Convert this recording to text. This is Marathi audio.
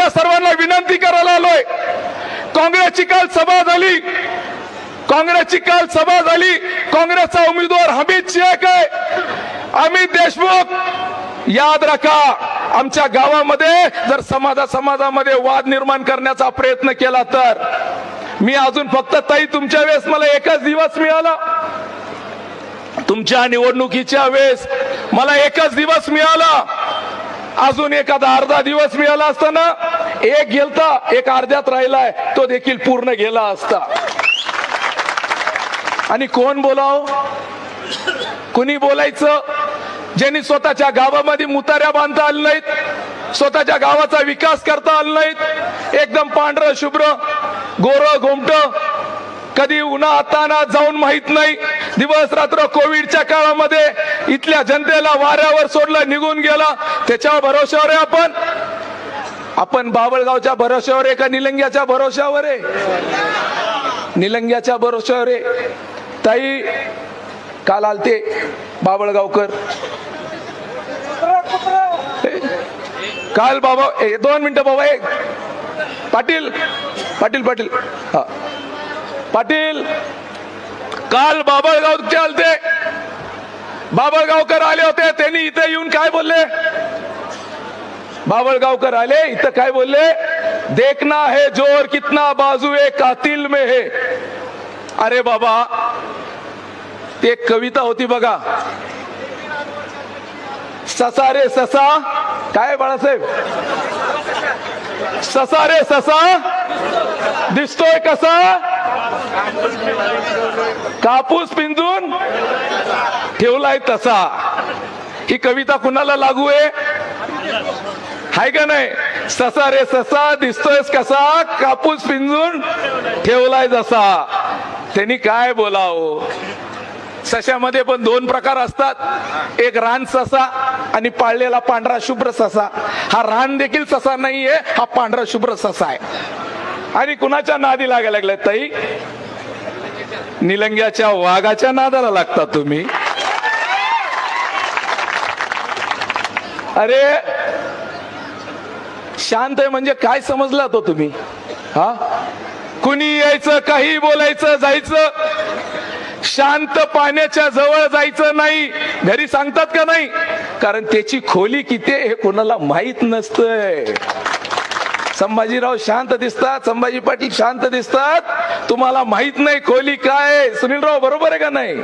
आपल्या सर्वांना विनंती करायला आलोय. काँग्रेसची काल सभा झाली. काँग्रेसची काल सभा झाली. काँग्रेसचा उमेदवार हमीद शेख आहे. अमित देशमुख याद रखा आमच्या गावामध्ये जर समाजा समाजामध्ये वाद निर्माण करण्याचा प्रयत्न केला तर. मी अजून फक्त ताई तुमच्या वेळेस मला एकच दिवस मिळाला. तुमच्या निवडणुकीच्या वेळेस मला एकच दिवस मिळाला. अजून एखादा अर्धा दिवस मिळाला असताना एक गेलता एक अर्ध्यात राहिलाय तो देखील पूर्ण गेला असता. आणि कोण बोलाव? कुणी बोलायचं? ज्यांनी स्वतःच्या गावामध्ये मुताऱ्या बांधता आल्या नाहीत स्वतःच्या गावाचा विकास करता आला नाहीत एकदम पांढरं शुभ्र गोर घोमट कधी उन्हा तानात जाऊन माहीत नाही दिवस रात्र कोविडच्या काळामध्ये इथल्या जनतेला वाऱ्यावर सोडलं निघून गेला. त्याच्या भरोश्यावर आहे आपण. आपण बाबळगावच्या भरोश्यावर आहे का निलंग्याच्या भरोश्यावर आहे निलंग्याच्या भरोश्यावर आहे ताई काल आलते बाबळगावकर काल बाबा ए, दोन मिनिटं बाबा एक पाटील पाटील पाटील. हा. पाटील काल बाबळगावचे आलते बाबळगावकर आले होते त्यांनी इथे येऊन काय बोलले? बाबळगावकर आले इथं काय बोलले? देखना है जोर कितना बाजू है कातिल में है. अरे बाबा ते एक कविता होती बघा. ससा रे ससा काय बाळासाहेब? ससा रे ससा दिसतोय कसा? कापूस पिंजून ठेवलाय तसा. ही कविता कुणाला लागू आहे? हाय का नाही? ससा रे ससा दिसतोयस कसा? कापूस पिंजून ठेवलाय जसा. त्यांनी काय बोलाव? सशामध्ये पण दोन प्रकार असतात. एक रान ससा आणि पाळलेला पांढरा शुभ्र ससा. हा रान देखील ससा नाहीये हा पांढरा शुभ्र ससा आहे. आणि कुणाच्या नादी लागायला लागलाय ताई? निलंग्याच्या वाघाच्या नादाला लागता तुम्ही. अरे शांत आहे म्हणजे काय समजला तो तुम्ही? हा? कुणी यायचं काही बोलायचं जायचं? शांत पाण्याच्या जवळ जायचं नाही. घरी सांगतात का नाही? कारण त्याची खोली किती हे कोणाला माहीत नसतंय. संभाजीराव शांत दिसतात संभाजी पाटील शांत दिसतात. तुम्हाला माहीत नाही कोहली काय सुनीलराव बरोबर आहे का नाही?